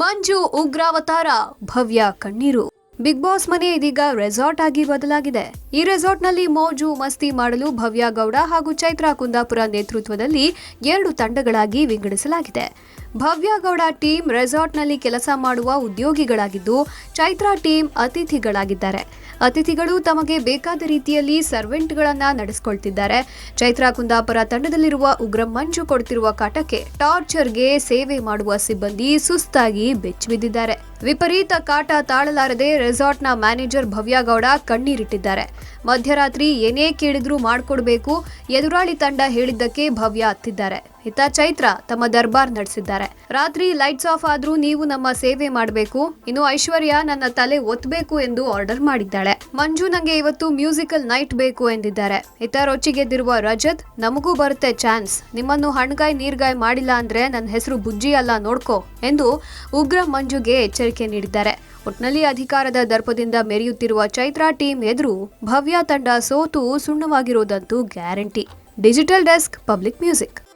ಮಂಜು ಉಗ್ರಾವತಾರ, ಭವ್ಯ ಕಣ್ಣೀರು. Big boss ಮನೆ ಇದೀಗ ರೆಸಾರ್ಟ್ ಆಗಿ ಬದಲಾಗಿದೆ. ಈ ರೆಸಾರ್ಟ್ನಲ್ಲಿ ಮೋಜು ಮಸ್ತಿ ಮಾಡಲು ಭವ್ಯ ಗೌಡ ಹಾಗೂ ಚೈತ್ರಾ ಕುಂದಾಪುರ ನೇತೃತ್ವದಲ್ಲಿ ಎರಡು ತಂಡಗಳಾಗಿ ವಿಂಗಡಿಸಲಾಗಿದೆ. ಭವ್ಯ ಗೌಡ ಟೀಮ್ ರೆಸಾರ್ಟ್ನಲ್ಲಿ ಕೆಲಸ ಮಾಡುವ ಉದ್ಯೋಗಿಗಳಾಗಿದ್ದು, ಚೈತ್ರಾ ಟೀಮ್ ಅತಿಥಿಗಳಾಗಿದ್ದಾರೆ. ಅತಿಥಿಗಳು ತಮಗೆ ಬೇಕಾದ ರೀತಿಯಲ್ಲಿ ಸರ್ವೆಂಟ್ಗಳನ್ನು ನಡೆಸಿಕೊಳ್ತಿದ್ದಾರೆ. ಚೈತ್ರಾ ಕುಂದಾಪುರ ತಂಡದಲ್ಲಿರುವ ಉಗ್ರ ಮಂಜು ಕೊಡ್ತಿರುವ ಕಾಟಕ್ಕೆ ಟಾರ್ಚರ್ಗೆ ಸೇವೆ ಮಾಡುವ ಸಿಬ್ಬಂದಿ ಸುಸ್ತಾಗಿ ಬೆಚ್ಚಿಬಿದ್ದಿದ್ದಾರೆ. ವಿಪರೀತ ಕಾಟ ತಾಳಲಾರದೆ ರೆಸಾರ್ಟ್ನ ಮ್ಯಾನೇಜರ್ ಭವ್ಯಗೌಡ ಕಣ್ಣೀರಿಟ್ಟಿದ್ದಾರೆ. ಮಧ್ಯರಾತ್ರಿ ಏನೇ ಕೇಳಿದ್ರೂ ಮಾಡ್ಕೊಡ್ಬೇಕು, ಎದುರಾಳಿ ತಂಡ ಹೇಳಿದ್ದಕ್ಕೆ ಭವ್ಯ ಹತ್ತಿದ್ದಾರೆ. ಇತ್ತ ಚೈತ್ರ ತಮ್ಮ ದರ್ಬಾರ್ ನಡೆಸಿದ್ದಾರೆ. ರಾತ್ರಿ ಲೈಟ್ಸ್ ಆಫ್ ಆದ್ರೂ ನೀವು ನಮ್ಮ ಸೇವೆ ಮಾಡಬೇಕು. ಇನ್ನು ಐಶ್ವರ್ಯ ನನ್ನ ತಲೆ ಒತ್ತಬೇಕು ಎಂದು ಆರ್ಡರ್ ಮಾಡಿದ್ದಾಳೆ. ಮಂಜು ನಂಗೆ ಇವತ್ತು ಮ್ಯೂಸಿಕಲ್ ನೈಟ್ ಬೇಕು ಎಂದಿದ್ದಾರೆ. ಇತ್ತ ರೊಚ್ಚಿಗೆದ್ದಿರುವ ರಜತ್, ನಮಗೂ ಬರುತ್ತೆ ಚಾನ್ಸ್. ನಿಮ್ಮನ್ನು ಹಣ್ಗಾಯ್, ನೀರ್ಗಾಯ್ ಮಾಡಿಲ್ಲ ಅಂದ್ರೆ ನನ್ನ ಹೆಸರು ಬುಜ್ಜಿ ಅಲ್ಲ ನೋಡ್ಕೋ ಎಂದು ಉಗ್ರ ಮಂಜುಗೆ ಎಚ್ಚರಿಕೆ ನೀಡಿದ್ದಾರೆ. ಒಟ್ನಲ್ಲಿ ಅಧಿಕಾರದ ದರ್ಪದಿಂದ ಮೆರೆಯುತ್ತಿರುವ ಚೈತ್ರಾ ಟೀಮ್ ಎದುರು ಭವ್ಯ ತಂಡ ಸೋತು ಸುಣ್ಣವಾಗಿರೋದಂತೂ guarantee. Digital desk, public music.